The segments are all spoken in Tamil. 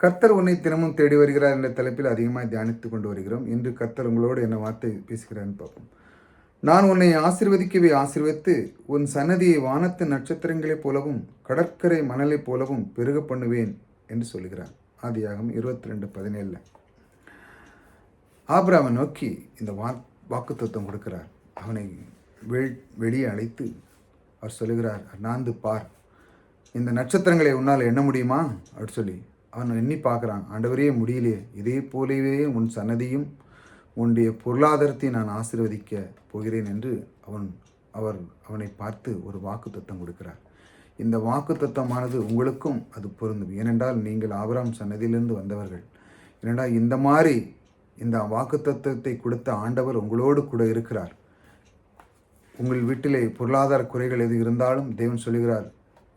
கர்த்தர் உன்னை தினமும் தேடி வருகிறார் என்ற தலைப்பில் அதிகமாக தியானித்து கொண்டு வருகிறோம். இன்று கர்த்தர் உங்களோடு என்ன வார்த்தை பேசுகிறான்னு பார்ப்போம். நான் உன்னை ஆசிர்வதிக்கவே ஆசிர்வதித்து உன் சன்னதியை வானத்து நட்சத்திரங்களைப் போலவும் கடற்கரை மணலைப் போலவும் பெருக பண்ணுவேன் என்று சொல்கிறார் ஆதியாகம் இருபத்தி ரெண்டு பதினேழில். ஆபிராமை நோக்கி இந்த வா வாக்குத்தத்தம் கொடுக்கிறார். அவனை வெள் வெளியே அழைத்து அவர் சொல்லுகிறார் நான்கு பார். இந்த நட்சத்திரங்களை உன்னால் எண்ண முடியுமா? அப்படி சொல்லி அவன் எண்ணி பார்க்குறான். ஆண்டவரே முடியலையே இதே போலவே உன் சன்னதியும் உன்னுடைய பொருளாதாரத்தை நான் ஆசீர்வதிக்க போகிறேன் என்று அவன் அவர் அவனை பார்த்து ஒரு வாக்கு தத்தம் கொடுக்கிறார். இந்த வாக்கு தத்தமானது உங்களுக்கும் அது பொருந்தும். ஏனென்றால் நீங்கள் ஆபராம் சன்னதியிலிருந்து வந்தவர்கள். ஏனென்றால் இந்த மாதிரி இந்த வாக்கு தத்துவத்தை கொடுத்த ஆண்டவர் உங்களோடு கூட இருக்கிறார். உங்கள் வீட்டிலே பொருளாதார குறைகள் எது இருந்தாலும் தேவன் சொல்லுகிறார்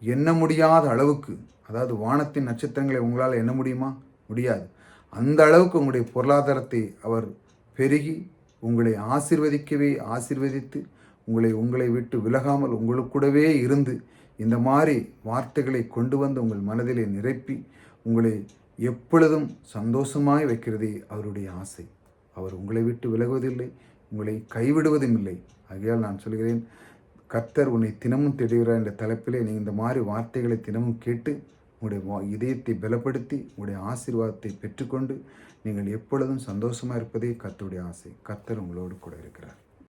எண்ண முடியாத அளவுக்கு அதாவது வானத்தின் நட்சத்திரங்களை உங்களால் எண்ண முடியுமா? முடியாது. அந்த அளவுக்கு உங்களுடைய பொருளாதாரத்தை அவர் பெருகி உங்களை ஆசிர்வதிக்கவே ஆசிர்வதித்து உங்களை உங்களை விட்டு விலகாமல் உங்களுக்கூடவே இருந்து இந்த மாதிரி வார்த்தைகளை கொண்டு வந்து உங்கள் மனதிலே நிரப்பி உங்களை எப்பொழுதும் சந்தோஷமாய் வைக்கிறதே அவருடைய ஆசை. அவர் உங்களை விட்டு விலகுவதில்லை உங்களை கைவிடுவதும் இல்லை. ஆகையால் நான் சொல்கிறேன் கர்த்தர் உன்னை தினமும் தேடுகிறார் என்ற தலைப்பிலே நீ இந்த மாதிரி வார்த்தைகளை தினமும் கேட்டு உங்களுடைய வா- இதயத்தை பலப்படுத்தி உங்களுடைய ஆசீர்வாதத்தை பெற்றுக்கொண்டு நீங்கள் எப்பொழுதும் சந்தோஷமாக இருப்பதே கத்துடைய ஆசை. கத்தர் உங்களோடு கூட இருக்கிறார்.